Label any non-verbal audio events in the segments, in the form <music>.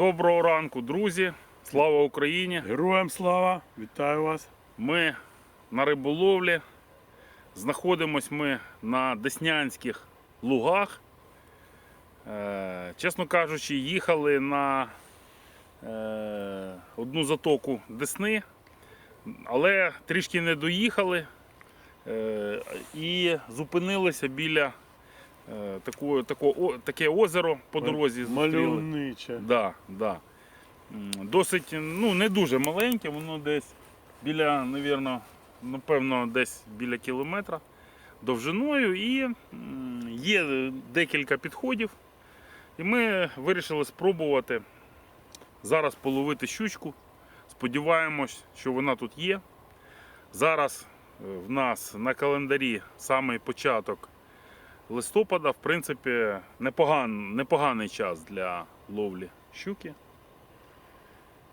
Доброго ранку, друзі! Слава Україні! Героям слава! Вітаю вас! Ми на риболовлі. Знаходимось ми на Деснянських лугах. Е, чесно кажучи, їхали на е, одну затоку Десни, але трішки не доїхали е, і зупинилися біля е, такого, такого, таке озеро по дорозі. зустріли. Да, да. Досить, ну, не дуже маленьке, воно десь біля, навірно, напевно, десь біля кілометра довжиною і є декілька підходів. І ми вирішили спробувати зараз половити щучку. Сподіваємось, що вона тут є. Зараз е, в нас на календарі самий початок листопада, в принципі, непоган, непоганий час для ловлі щуки.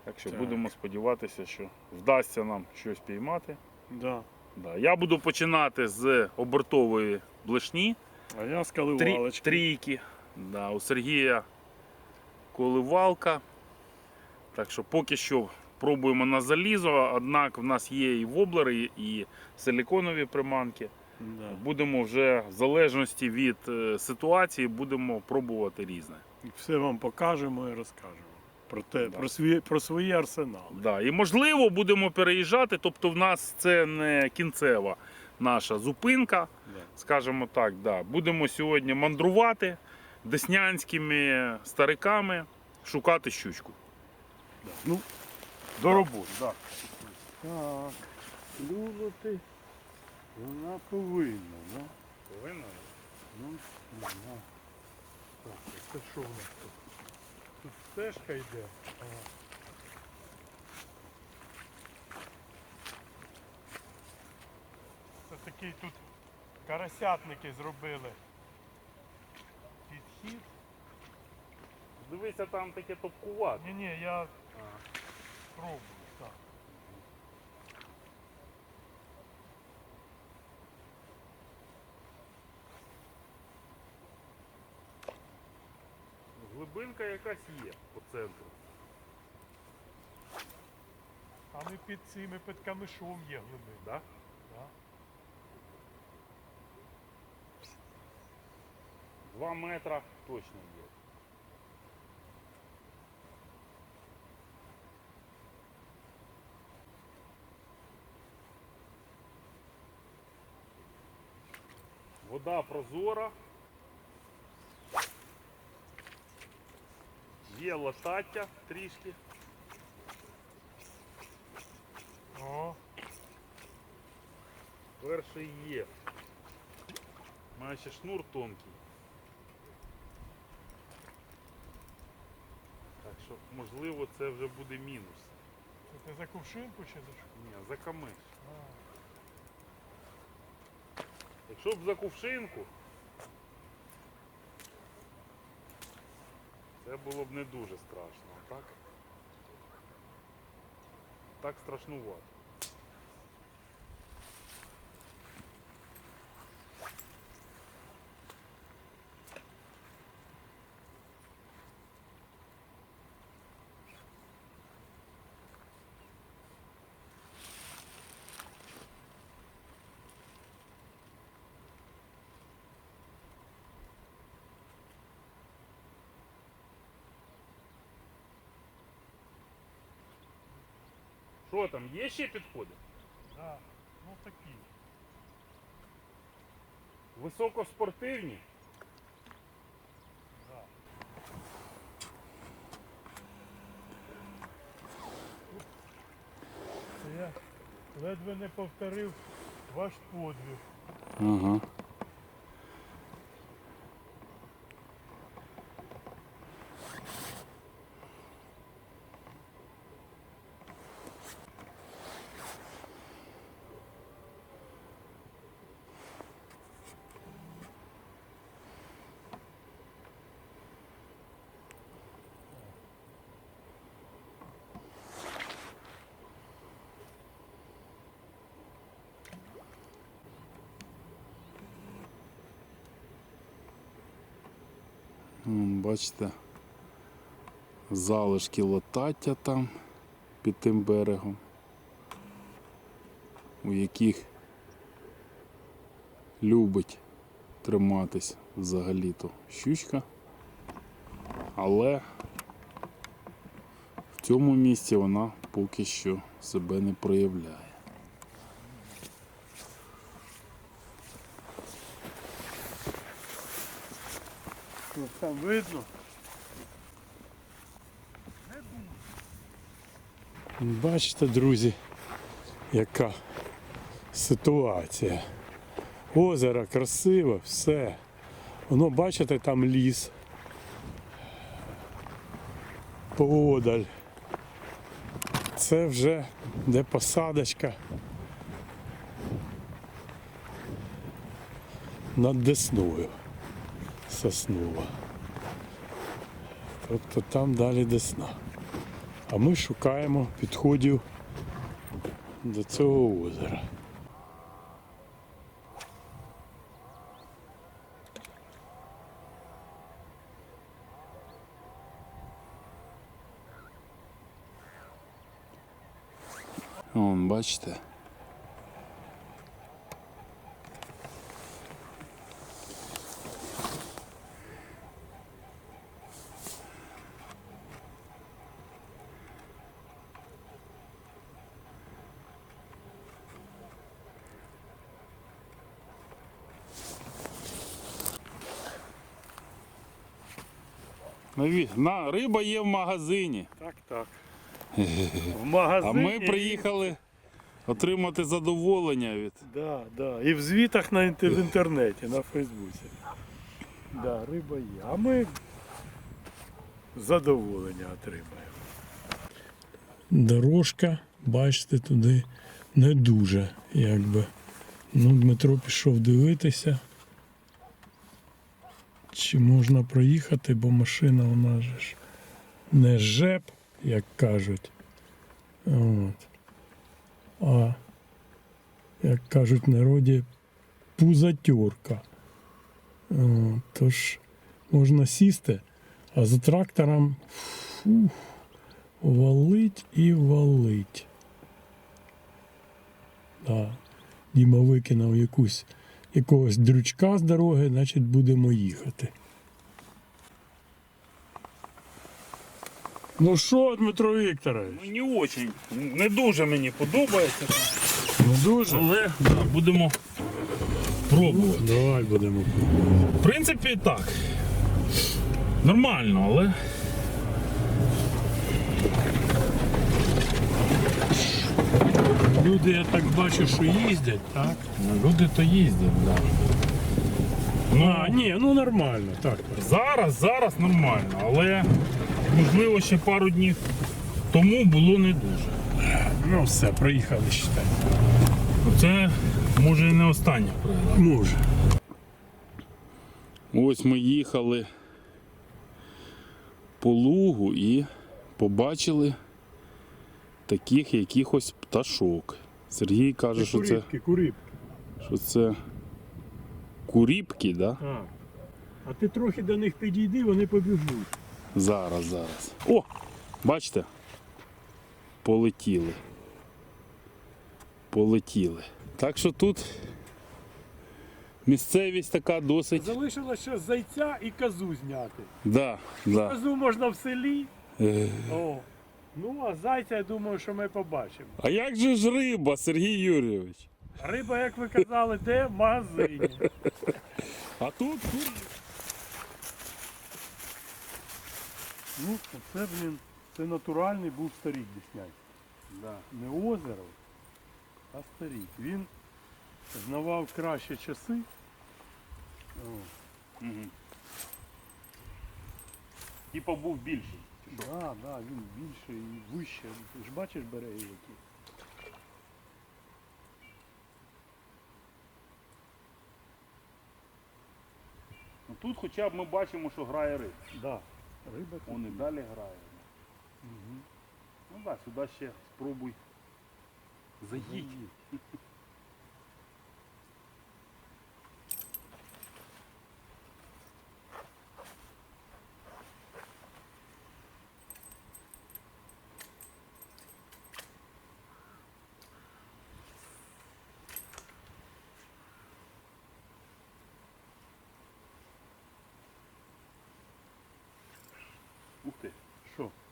Так що Так. будемо сподіватися, що вдасться нам щось піймати. Да. Да. Я буду починати з обертової блешні. А я з Трі, трійки. Да, у Сергія коливалка. Так що поки що пробуємо на залізо, однак в нас є і воблери, і силіконові приманки. Да. Будемо вже в залежності від е, ситуації, будемо пробувати різне. І Все вам покажемо і розкажемо. Про те, Да. про, свій, про свої арсенали. Да. І можливо будемо переїжджати, тобто в нас це не кінцева наша зупинка. Да. скажімо так, да. будемо сьогодні мандрувати деснянськими стариками, шукати щучку. Да. Ну, до роботи. Да. Так, клюнути вона повинна, да? Повинно? Ну, ага. Так, це що у нас тут? Тут стежка йде. Ага. Це такий тут карасятники зробили. Підхід. Дивися, там таке топкувати. Ні, ні, я пробую. Глибинка якась є по центру. А ми під цими під камишом є глибин. Да? Да? Два метра точно є. Вода прозора. Є лошаття трішки. О, Перший є. Має ще шнур тонкий. Так що, можливо, це вже буде мінус. це ти за кувшинку чи за що? Ні, за камиш. А, Якщо б за кувшинку, це було б не дуже страшно, а так? Так страшнувато. Що там, є ще підходи? да. Ну такі. Високоспортивні? Да. Це я ледве не повторив ваш подвиг. Ага. Бачите, залишки лотаття там під тим берегом, у яких любить триматись взагалі-то щучка, але в цьому місці вона поки що себе не проявляє. Ну, Там видно. Бачите, друзі, яка ситуація. Озеро красиве, все. Воно, бачите, там ліс. Поодаль. Це вже де посадочка. Над Десною. Соснова. Тобто там далі Десна. А ми шукаємо підходів до цього озера. Вон, бачите. На, риба є в магазині. Так, так. <laughs> В А ми приїхали отримати задоволення від. Да, да. І в звітах на інте- в інтернеті, на Фейсбуці. Да, риба є. А ми задоволення отримаємо. Дорожка, бачите, туди не дуже, якби. Ну, Дмитро пішов дивитися. Чи можна проїхати, бо машина у нас же ж не жеп, як кажуть. От. А як кажуть в народі, пузатюрка. Тож можна сісти, а за трактором фух, валить і валить. Да. Діма викинув якусь, якогось дрючка з дороги, значить будемо їхати. Ну що, Дмитро Вікторович? Ну, не очень, не дуже мені подобається. Не дуже. Але да, будемо пробувати. Давай будемо. пробувати. В принципі, так. Нормально, але. Люди, я так бачу, що їздять, так? Ну, Люди то їздять, так. Да. Ну, А, ні, ну нормально, так. зараз, зараз нормально, але можливо ще пару днів тому було не дуже. Ну все, проїхали, считай. Це може і не останнє. Може. Ось ми їхали по лугу і побачили таких якихось пташок. Сергій каже, що це, Куріпки, куріпки. що це куріпки, да? Так. А ти трохи до них підійди, вони побіжуть. Зараз, зараз. О! Бачите? Полетіли. Полетіли. Так що тут місцевість така досить. Залишилося ще зайця і козу зняти. Да, да. Козу можна в селі. Е, О. Ну, а зайця, я думаю, що ми побачимо. А як же ж риба, Сергій Юрійович? Риба, як ви казали, де в магазині. А тут кур... Ну, це, блін, це натуральний був старік Десняк. Да. Не озеро, а старік. Він знавав кращі часи. О. Угу. Типа був більший. Да, да, він більше і вище. Ти ж бачиш береги які. Ну, тут хоча б ми бачимо, що грає риба. Да. Риба тут і є. далі грає. Мгм. Ну так, сюди ще спробуй заїдь. Заїдь.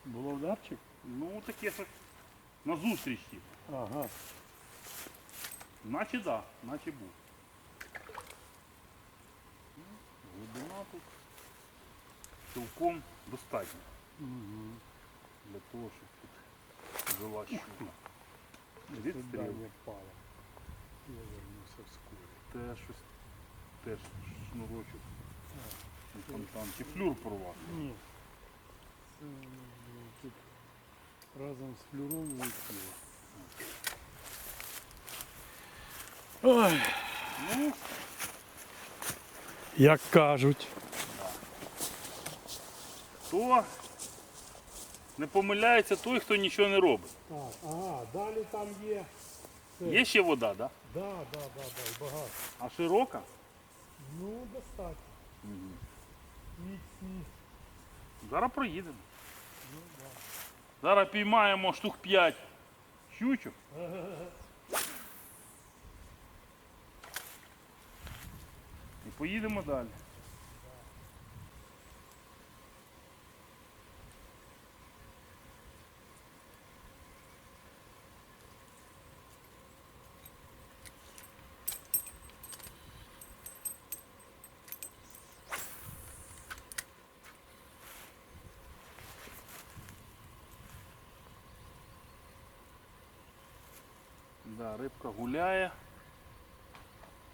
Було ударчик? Ну таке щось на зустрічі. Ага. Наче да, наче був. Глибина тут цілком достатньо Угу. для того, щоб тут жила щука. Відстріл. Я вернуся вскоре. Те щось теж шнурочок. Фонтан. Чи флюр порвав? Ні. Це разом з флюром вийшло. Ой. Ну, Як кажуть. то не помиляється той, хто нічого не робить. Так, ага, далі там є. Це. Є ще вода, да? Да, да, да, да, багато. а широка? Ну, достатньо. Міцні. Зараз проїдемо. Зараз піймаємо штук 5 щучок. І поїдемо далі. Да, рибка гуляє,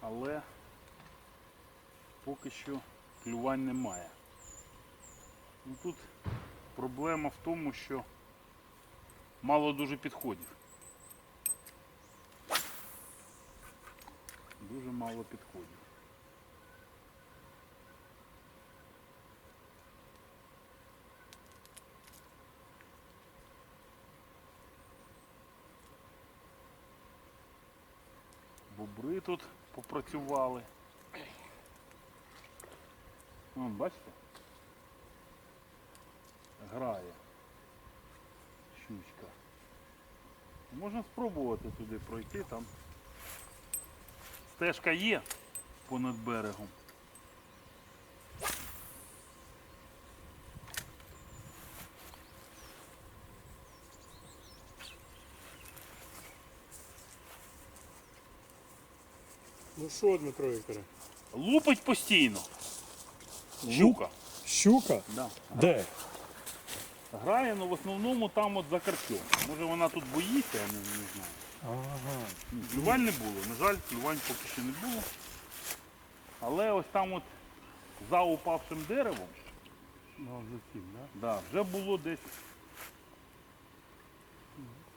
але поки що клювань немає. Ну, тут проблема в тому, що мало дуже підходів. Дуже мало підходів. Тут попрацювали. Вон, бачите? Грає. Щучка. Можна спробувати туди пройти, там стежка є понад берегом. Ну що, Дмитро Вікторе? Лупить постійно. Щука. Щука? Да. Де? Грає, але в основному там от за карпьом. Може вона тут боїться, я не, не знаю. Ага. Ні, Клювань не було. На жаль, клювань поки що не було. Але ось там от за упавшим деревом Ну, за цим, да? да, вже було десь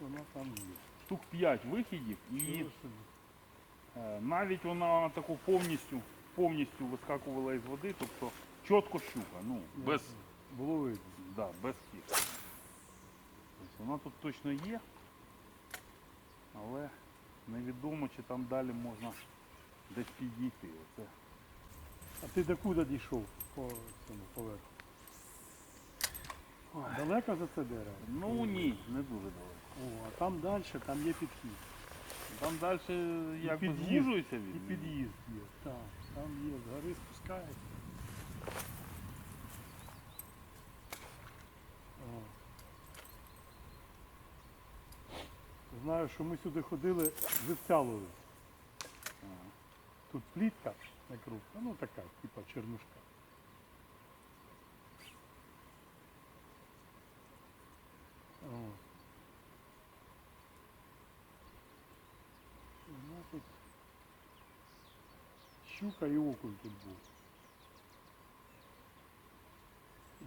Вона там є. штук 5 вихідів і собі. Е, навіть вона таку повністю, повністю вискакувала із води, тобто чітко щука, ну, без, Було видно. да, без. Тобто вона тут точно є, але невідомо, чи там далі можна десь підійти. Оце. А ти до куди дійшов по цьому поверху? Далеко за це дерево? Ну ні, не дуже далеко. О, а там далі, там є підхід. Там далі якось під'їзд, звужується І під'їзд є. Так, там є, з гори спускається. О. Знаю, що ми сюди ходили, живця ловили. Тут плітка не крупна, ну така, типа чернушка. Тут щука і окунь тут був.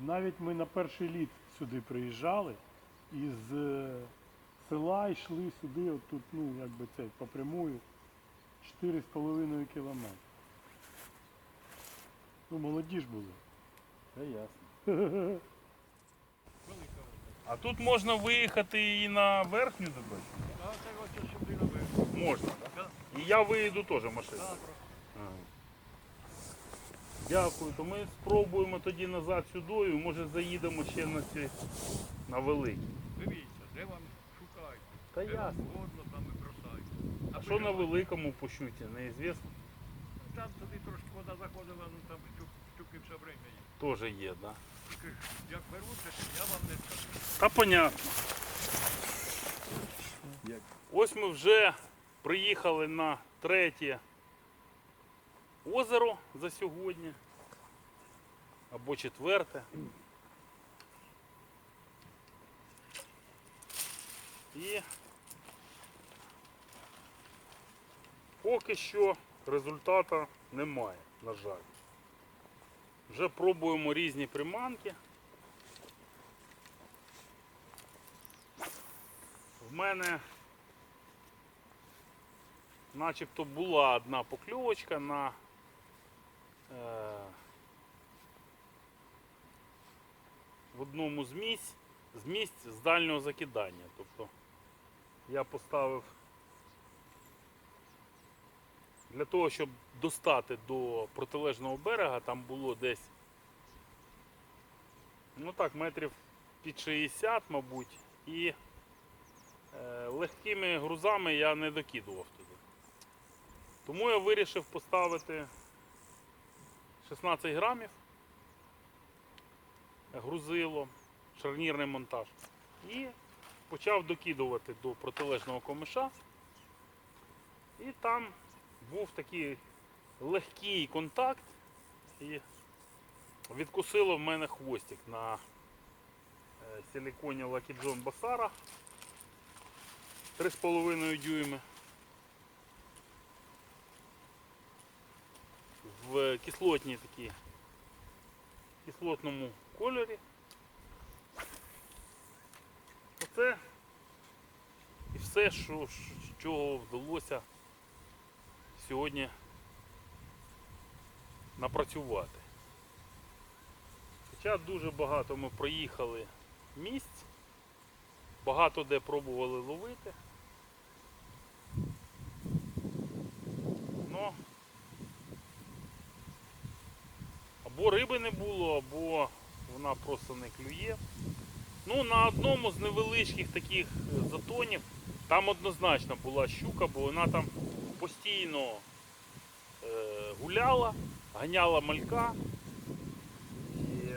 Навіть ми на перший літ сюди приїжджали із е, села йшли сюди, от тут, ну, якби це, по прямую, 4,5 кілометри. Ну, молоді ж були. Це ясно. <laughs> А тут можна виїхати і на верхню забити? Можна, так? І я виїду теж машиною. Ага. Дякую, то ми спробуємо тоді назад сюди, і може заїдемо ще на ці на великі. Дивіться, де вам шукають. Та Де вам ясно. згодно, там і бросають. А що на великому по щуті, неізвісно? там туди трошки вода заходила, ну там щук- щуки все время є. Теж є, да. Як беруться, я вам не скажу. Та понятно. Ось ми вже приїхали на третє озеро за сьогодні. Або четверте. І поки що результату немає, на жаль. Вже пробуємо різні приманки. В мене начебто була одна покльовочка на е, в одному з місць, з місць з дальнього закидання. Тобто я поставив для того, щоб достати до протилежного берега, там було десь ну так, метрів під 60, мабуть, і Е, легкими грузами я не докидував. Тому я вирішив поставити 16 грамів грузило, шарнірний монтаж. І почав докидувати до протилежного комиша. І там був такий легкий контакт і відкусило в мене хвостик на е, силіконі Lucky Басара. 3,5 дюйми. В кислотній такій кислотному кольорі. Оце і все, що, чого вдалося сьогодні напрацювати. Хоча дуже багато ми проїхали місць, багато де пробували ловити. Ну, або риби не було, або вона просто не клює. Ну, на одному з невеличких таких е, затонів там однозначно була щука, бо вона там постійно е, гуляла, ганяла малька. І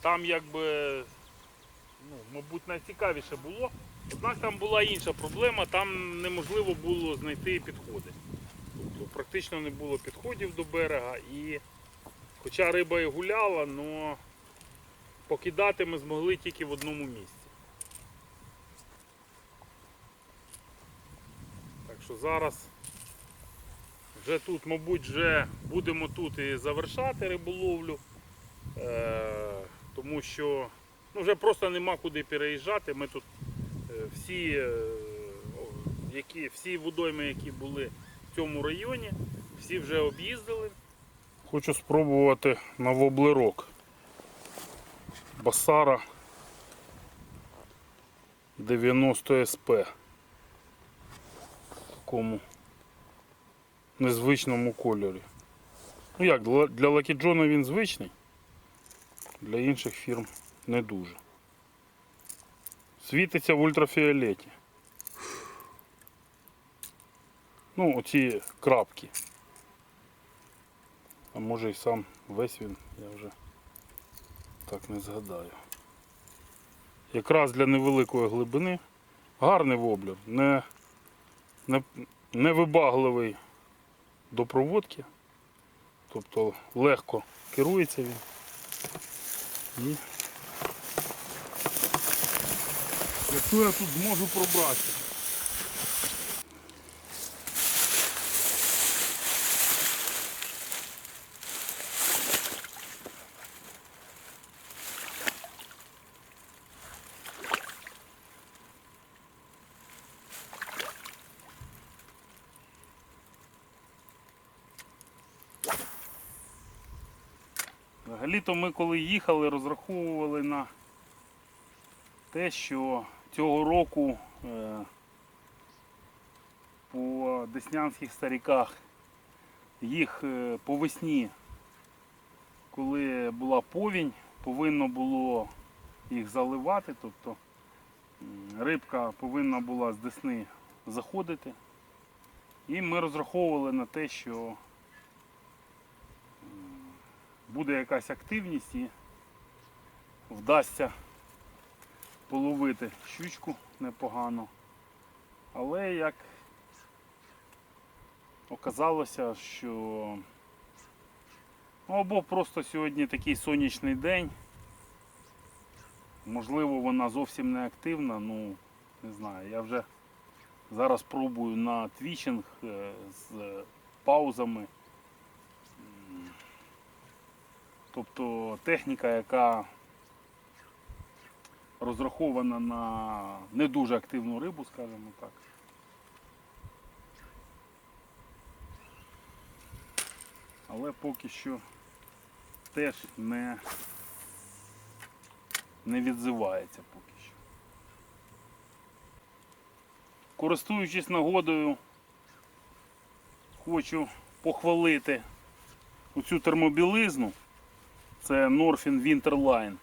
там якби, ну, мабуть, найцікавіше було. Однак там була інша проблема, там неможливо було знайти підходи. Практично не було підходів до берега і хоча риба і гуляла, але покидати ми змогли тільки в одному місці. Так що зараз вже тут, мабуть, вже будемо тут і завершати риболовлю, е- тому що ну, вже просто нема куди переїжджати. Ми тут е, всі, е, які, всі водойми, які були в цьому районі, всі вже об'їздили. Хочу спробувати на воблерок. Басара 90 СП. В такому незвичному кольорі. Ну як, для- John він звичний, для інших фірм не дуже. Світиться в ультрафіолеті. Ну, оці крапки. А може і сам весь він, я вже так не згадаю. Якраз для невеликої глибини. Гарний воблер, не, не, не вибагливий до проводки. Тобто легко керується він. І якщо я тут зможу пробрати. Взагалі-то ми коли їхали, розраховували на те, що цього року е, по деснянських старіках їх е, по весні, коли була повінь, повинно було їх заливати, тобто рибка повинна була з десни заходити. І ми розраховували на те, що буде якась активність і вдасться половити щучку непогано. Але як оказалося, що ну, або просто сьогодні такий сонячний день. Можливо, вона зовсім не активна, ну не знаю. Я вже зараз пробую на твічинг е, з паузами. Тобто техніка, яка розрахована на не дуже активну рибу, скажімо так. Але поки що теж не, не відзивається поки що. Користуючись нагодою, хочу похвалити оцю термобілизну. Це Norfin Winterline,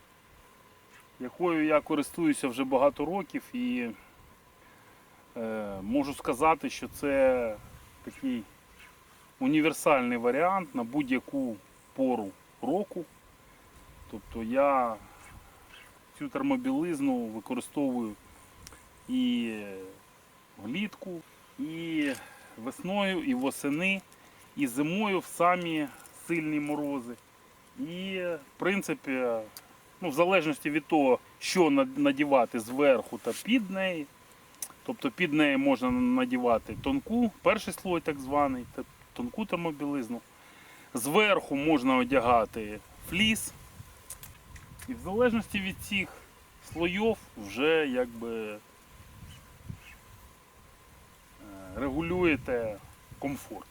якою я користуюся вже багато років і е, можу сказати, що це такий універсальний варіант на будь-яку пору року. Тобто я цю термобілизну використовую і влітку, і весною, і восени, і зимою в самі сильні морози. І, в принципі, ну, в залежності від того, що надівати зверху та під неї. Тобто під неї можна надівати тонку, перший слой так званий, тонку термобілизну. Зверху можна одягати фліс. І в залежності від цих слоїв вже якби е, регулюєте комфорт.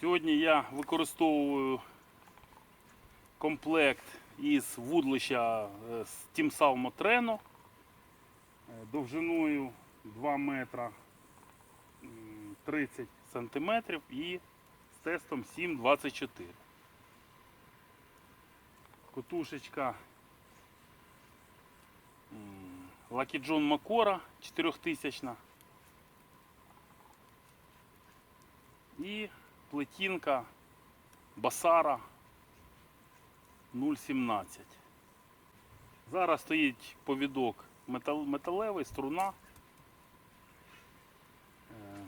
Сьогодні я використовую комплект із вудлища е, з Тімсал Мотрено е, довжиною 2 метра 30 сантиметрів і з тестом 7,24. Котушечка Lucky John Макора 4000 і плетінка Басара 0,17. Зараз стоїть повідок метал, металевий, струна. Е,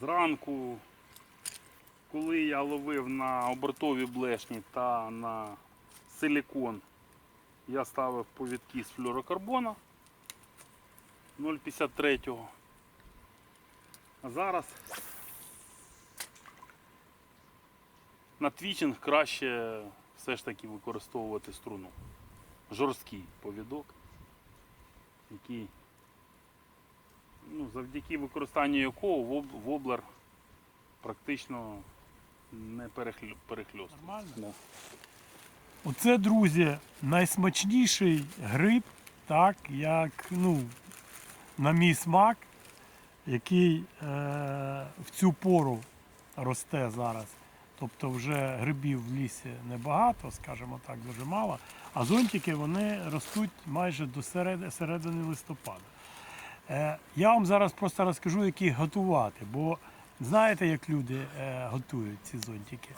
Зранку, коли я ловив на обертові блешні та на силікон, я ставив повідки з флюорокарбона 0,53. А зараз на твічинг краще все ж таки використовувати струну. Жорсткий повідок, який, ну, завдяки використанню якого воблер практично не перехлю- перехльостує. Нормально? Да. Оце, друзі, найсмачніший гриб, так, як, ну, на мій смак, який е, в цю пору росте зараз. Тобто вже грибів в лісі небагато, скажімо так, дуже мало. А зонтики вони ростуть майже до середини, листопада. Е, я вам зараз просто розкажу, як їх готувати, бо знаєте, як люди е, готують ці зонтики?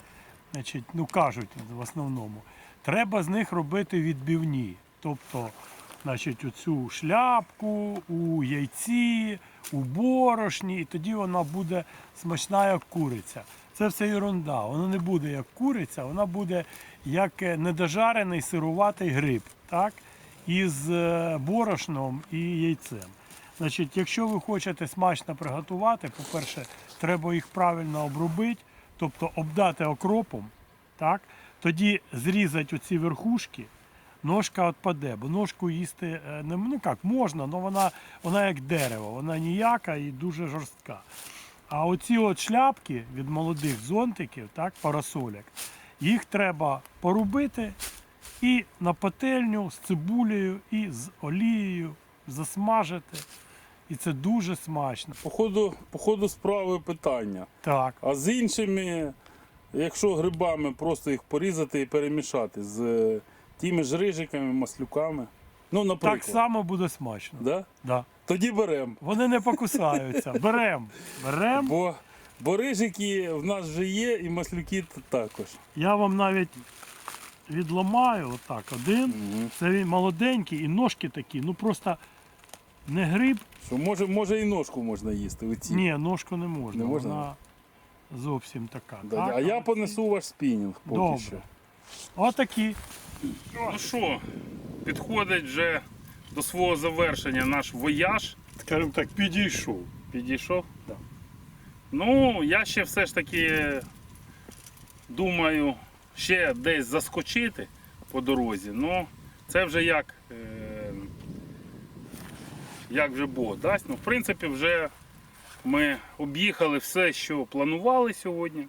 Значить, ну кажуть в основному, треба з них робити відбивні. Тобто, значить, оцю шляпку у яйці, у борошні, і тоді вона буде смачна, як куриця. Це все ерунда. Воно не буде як куриця, вона буде як е, недожарений сируватий гриб, так? із е, борошном і яйцем. Значить, якщо ви хочете смачно приготувати, по-перше, треба їх правильно обробити, тобто обдати окропом, так? тоді зрізати оці верхушки, ножка відпаде, бо ножку їсти е, ну як, можна, але вона, вона як дерево, вона ніяка і дуже жорстка. А оці от шляпки від молодих зонтиків, так, парасоляк, їх треба порубити і на пательню з цибулею і з олією засмажити. І це дуже смачно. По ходу, по ходу справи питання. Так. А з іншими, якщо грибами, просто їх порізати і перемішати з е, тими ж рижиками, маслюками. Ну, наприклад. Так само буде смачно. Да? Да. Тоді беремо. Вони не покусаються. Берем. Берем. Бо, бо рижики в нас вже є, і маслюки також. Я вам навіть відламаю отак один. Угу. Це він молоденький і ножки такі, ну просто не гриб. Що може, може і ножку можна їсти. Оці. Ні, ножку не можна. Не можна? Вона зовсім така. Да, так? а я оці- понесу ваш спінінг поки Добре. що. Отакі. Ну що, підходить вже до свого завершення наш вояж. Скажімо так, підійшов. Підійшов? Да. Ну, я ще все ж таки думаю ще десь заскочити по дорозі. Ну, це вже як, е, як вже Бог дасть. Ну, в принципі, вже ми об'їхали все, що планували сьогодні.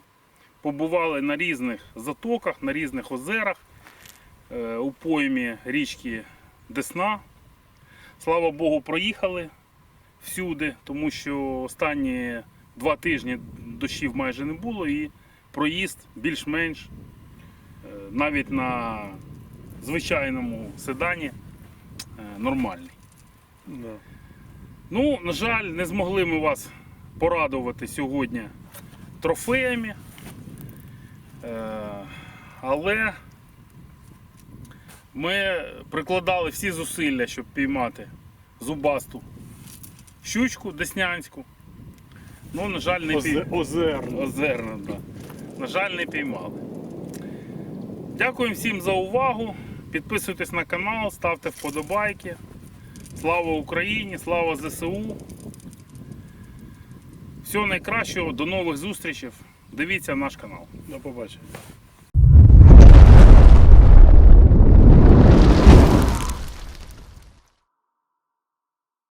Побували на різних затоках, на різних озерах, е, у поймі річки Десна. Слава Богу, проїхали всюди, тому що останні два тижні дощів майже не було і проїзд більш-менш е, навіть на звичайному седані е, нормальний. Да. Ну, на жаль, не змогли ми вас порадувати сьогодні трофеями. Е, Але ми прикладали всі зусилля, щоб піймати зубасту щучку деснянську. Ну, на жаль, не піймали. Озерно. Озерна, да. На жаль, не піймали. Дякуємо всім за увагу. Підписуйтесь на канал, ставте вподобайки. Слава Україні, слава ЗСУ. Всього найкращого, до нових зустрічей. Дивіться наш канал. До побачення.